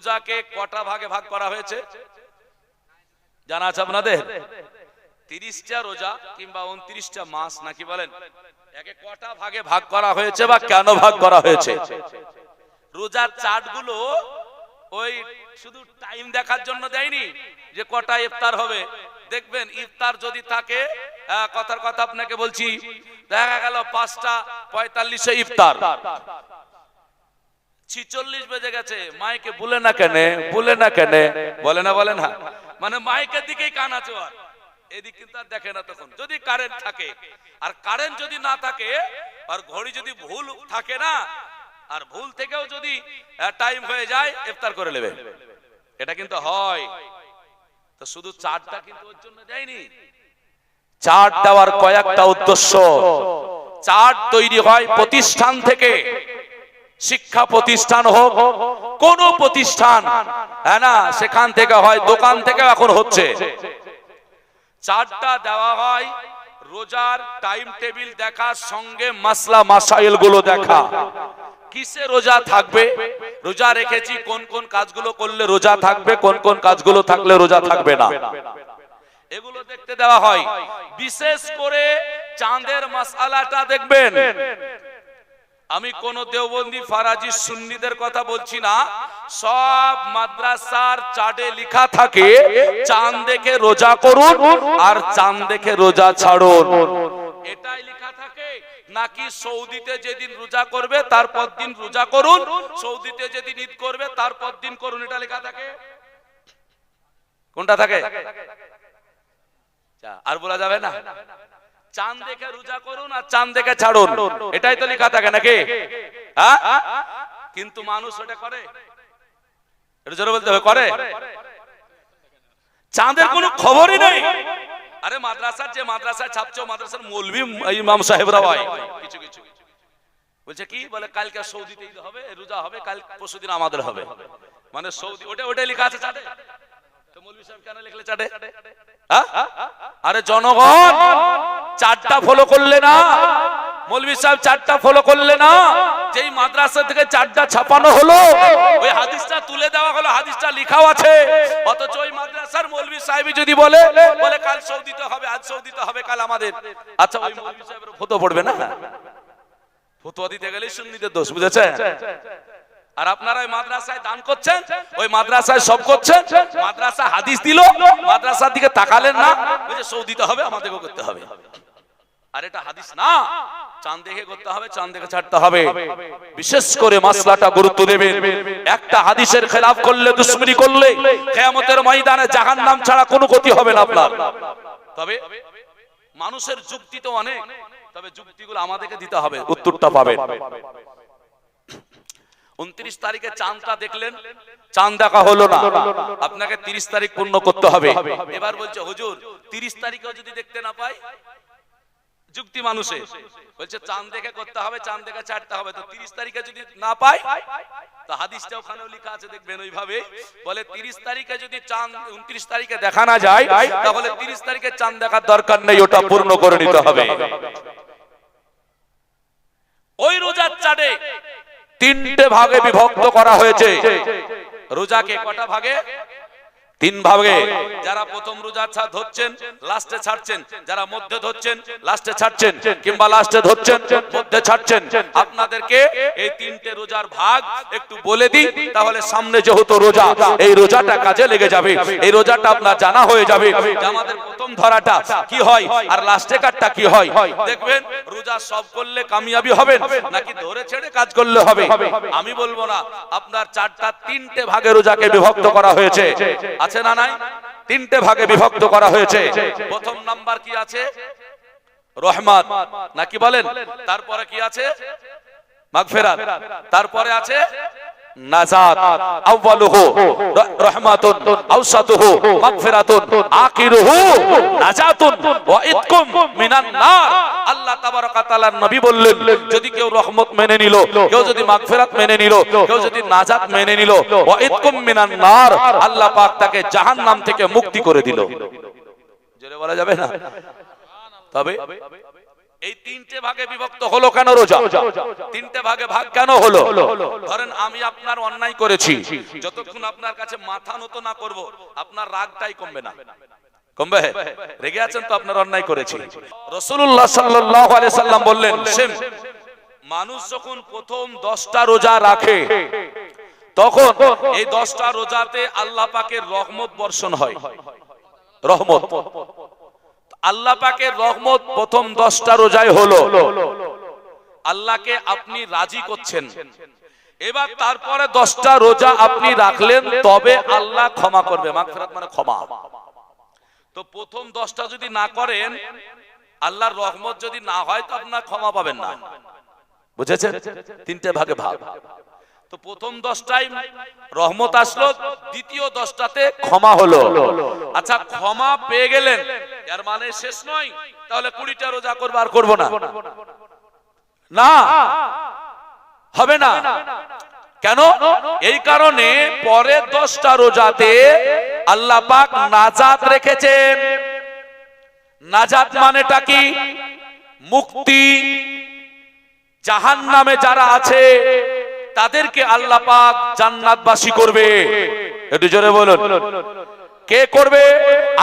রোজাকে কটা ভাগে ভাগ করা হয়েছে? জানা আছে আপনাদের? তিরিশটা রোজা কিংবা উনত্রিশটা মাস, নাকি বলেন? একে কটা ভাগে ভাগ করা হয়েছে বা কেন ভাগ করা হয়েছে? রোজার চার্টগুলো ওই শুধু টাইম দেখার জন্য দেয়নি, যে কটা ইফতার হবে। দেখবেন, ইফতার যদি থাকে কথার কথা আপনাকে বলছি, দেখা গেল পাঁচটা পঁয়তাল্লিশে ইফতার। ছিচল্লিশ বেজে গেছে। মাইকে বলে না কেন, বলে না কেন। বলে না বলে না। মানে মাইকের দিকেই কান আছে ওর। এদিক কিন্তু আর দেখে না তখন। যদি কারেন্ট থাকে, আর কারেন্ট যদি না থাকে, আর ঘড়ি যদি ভুল থাকে না, আর ভুল থেকেও যদি টাইম হয়ে যায়, ইফতার করে নেবে। এটা কিন্তু হয়। তো শুধু চারটা কিন্তু ওর জন্য দেয়নি। চার্ট দেওয়ার কয়েকটা উদ্দেশ্য। চার্ট তৈরি হয় প্রতিষ্ঠান থেকে। শিক্ষা প্রতিষ্ঠান হোক, কোন প্রতিষ্ঠান হ্যাঁ না, সেখান থেকে হয়, দোকান থেকে এখন হচ্ছে। চারটা দেওয়া হয়, রোজার টাইম টেবিল দেখার সঙ্গে মাসলা মাসাইলগুলো দেখা। কিসে রোজা থাকবে? রোজা রেখেছি, কোন কোন কাজগুলো করলে রোজা থাকবে, কোন কোন কাজগুলো থাকলে রোজা থাকবে না। এগুলো দেখতে দেওয়া হয়। বিশেষ করে চাঁদের মাসালাটা দেখবেন। আমি কোন দেওবন্দি ফারাজি সুন্নিদের কথা বলছি না। সব মাদ্রাসার চার্টে লেখা থাকে চাঁদ দেখে রোজা করুন আর চাঁদ দেখে রোজা ছাড়ুন। এটাই লেখা থাকে। নাকি সৌদিতে যেদিন রোজা করবে তারপর দিন রোজা করুন। সৌদিতে যেদিন ঈদ করবে তারপর দিন করুন। এটা লেখা থাকে। কোনটা থাকে? যা, আর বলা যাবে না। চাঁদ দেখে রোজা করুন আর চাঁদ দেখে ছাড়ুন। এটাই তো লেখা থাকে নাকি? কিন্তু মানুষ ওটা করে। এটা বলতে হবে, করে? চাঁদের কোনো খবরই নেই। আরে মাদ্রাসার যে মাদ্রাসায় ছাপছো মাদ্রাসার মৌলভী ইমাম সাহেবরা হয়। কিছু কিছু। বলছে কি? বলে কালকে সৌদিতে হবে, রোজা হবে, কাল পরশুদিন আমাদের হবে। মানে সৌদি, ওটা, ওটাই লেখা আছে চাটে তো মৌলভী সাহেব কেন লিখলে চাটে? আরে জনগণ! চারটা ফলো করলে না, মৌলভী সাহেব চারটা ফলো করলে না, যেই মাদ্রাসা থেকে চারটা ছাপানো হলো, ওই হাদিসটা তুলে দেওয়া হলো, হাদিসটা লেখাও আছে। অথচ ওই মাদ্রাসার মৌলভী সাহেব যদি বলে বলে কাল সৌদিতে হবে, আজ সৌদিতে হবে, কাল আমাদের। আচ্ছা ওই মৌলভী সাহেবের ফটো পড়বে না? ফতোয়া দিতে গেলে সুন্নিদের দোষ, বুঝেছেন? আর আপনারা ওই মাদ্রাসায় দান করছেন? ওই মাদ্রাসায় সব করছেন? মাদ্রাসা হাদিস দিল, মাদ্রাসার দিকে তাকালেন না ওই যে সৌদিতে হবে, আমাদেরকেও করতে হবে। আর এটা হাদিস না। চাঁদ দেখে করতে হবে, চাঁদ দেখে ছাড়তে হবে। বিশেষ করে মাসলাটা গুরুত্ব দেবেন। একটা হাদিসের খেলাফ করলে, দুশ্মনী করলে, কেয়ামতের ময়দানে জাহান্নাম ছাড়া কোনো গতি হবে না আপনার। তবে মানুষের যুক্তি তো অনেক, তবে যুক্তিগুলো আমাদেরকে দিতে হবে, উত্তরটা পাবেন। উনত্রিশ তারিখে চাঁদটা দেখলেন, চাঁদ দেখা হলো না। আপনাকে তিরিশ তারিখ পূর্ণ করতে হবে। এবার বলছে, হুজুর, তিরিশ তারিখেও যদি দেখতে না পাই যুক্তি মানুষে। বলছে চাঁদ দেখে করতে হবে চাঁদ দেখে ছাড়তে হবে। তো তিরিশ তারিখে যদি না পাই তো হাদিসটা ওখানেও লেখা আছে দেখবেন ওইভাবে। বলে তিরিশ তারিখে যদি চাঁদ উনত্রিশ তারিখে দেখা না যায় তাহলে তিরিশ তারিখে চাঁদ দেখার দরকার নেই ওটা পূর্ণ করে নিতে হবে। ওই রোজার চাঁদে তিনটে ভাগে বিভক্ত করা হয়েছে। রোজাকে কটা ভাগে? তিন ভাগে। যারা প্রথম রোজা ধরছেন লাস্টে ছাড়ছেন যারা মধ্যে ধরছেন লাস্টে ছাড়ছেন কিংবা লাস্টে ধরছেন মধ্যে ছাড়ছেন আপনাদেরকে এই তিনটে রোজার ভাগ একটু বলে দিই তাহলে সামনে যেহেতু রোজা এই রোজাটা কাজে লেগে যাবে। এই রোজাটা আপনার জানা হয়ে যাবে আমাদের প্রথম ধরাটা কি হয় আর লাস্টে কাটটা কি হয়। দেখবেন রোজা সব করলে কামিয়াবি হবে নাকি ধরে ছেড়ে কাজ করলে হবে? আমি বলব না আপনার চারটা তিনটে ভাগে রোজাকে বিভক্ত করা হয়েছে। আছে না নাই? তিনটে ভাগে বিভক্ত করা হয়েছে। প্রথম নাম্বার কি আছে? রহমান নাকি বলেন? তারপরে কি আছে? মাগফিরাত। তারপরে আছে? যদি কেউ রহমত মেনে নিল, কেউ যদি মাগফিরাত মেনে নিল, কেউ যদি নাজাত মেনে নিল, ওয়া ইতকুম মিনান নার, আল্লাহ পাক তাকে জাহান্নাম থেকে মুক্তি করে দিল। জোরে বলা যাবে না? তবে এই তিনটে ভাগে বিভক্ত হলো কেন রোজা? তিনটে ভাগে ভাগ কেন হলো? ধরেন আমি আপনার অন্যায় করেছি, যতক্ষণ আপনার কাছে মাথা নত না করব, আপনার রাগটাই কমবে না। রেগে আছেন তো আপনার অন্যায় করেছি। রসুল্লাহ বললেন মানুষ যখন প্রথম দশটা রোজা রাখে, তখন এই দশটা রোজাতে আল্লাহ রহমত বর্ষণ হয়। রহমত। আল্লাহ পাকের রহমত প্রথম দশটা রোজায় হলো। আল্লাহকে আপনি রাজি করছেন। এবার তারপরে দশটা রোজা আপনি রাখলেন, তবে আল্লাহ ক্ষমা করবে। মানে ক্ষমা। তো প্রথম দশটা যদি না করেন, আল্লাহর রহমত যদি না হয়, তো আপনার ক্ষমা পাবেন না। বুঝেছেন? তিনটে ভাগে ভাগ। তো প্রথম দশটাই রহমত আসলো, দ্বিতীয় দশটাতে ক্ষমা হলো। আচ্ছা ক্ষমা পেয়ে গেলেন। এর মানে শেষ নয়। তাহলে কুড়িটা রোজা করব আর করব না। না, হবে না। কেন? এই কারণে পরে দশটা রোজাতে আল্লাহ পাক নাজাত রেখেছেন। নাজাত মানেটা কি? মুক্তি। জাহান নামে যারা আছে, তাদেরকে আল্লাহ পাক জান্নাতবাসী করবে। একটু জোরে বলুন। কে করবে?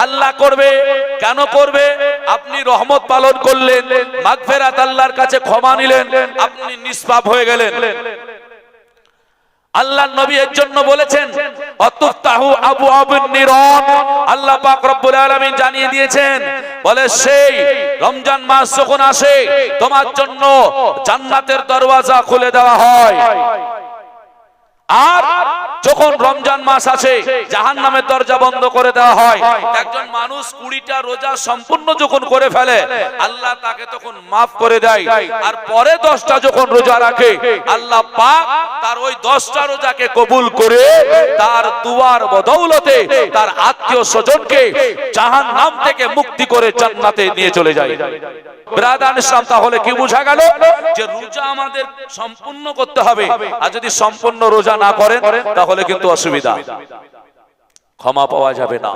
আল্লাহ করবে। কেন করবে? আপনি রহমত পালন করলেন, মাগফেরাত আল্লাহর কাছে ক্ষমা নিলেন, আপনি নিষ্পাপ হয়ে গেলেন। আল্লাহ নবী এর জন্য বলেছেন, অতুফতাহু আবু আবুন নিরন। আল্লাহ পাক রব্বুল আলামিন জানিয়ে দিয়েছেন, বলে, সেই রমজান মাস যখন আসে, তোমার জন্য জান্নাতের দরওয়াজা খুলে দেওয়া হয়। আর যখন রমজান মাস আসে জাহান নামের দরজা বন্ধ করে দেওয়া হয়। একজন মানুষ কুড়িটা রোজা সম্পূর্ণ যখন করে ফেলে, আল্লাহ তাকে তখন মাফ করে দেয়। আর পরে দশটা যখন রোজা রাখে, আল্লাহ পাক তার ওই দশটা রোজাকে কবুল করে তার দুয়ার বদৌলতে তার আত্মীয় স্বজনকে জাহান নাম থেকে মুক্তি করে জান্নাতে নিয়ে চলে যায়। ব্রাদান ইসলাম, তাহলে কি বোঝা গেল? যে রোজা আমাদের সম্পূর্ণ করতে হবে। আর যদি সম্পূর্ণ রোজা না করেন তাহলে কিন্তু অসুবিধা। ক্ষমা পাওয়া যাবে না।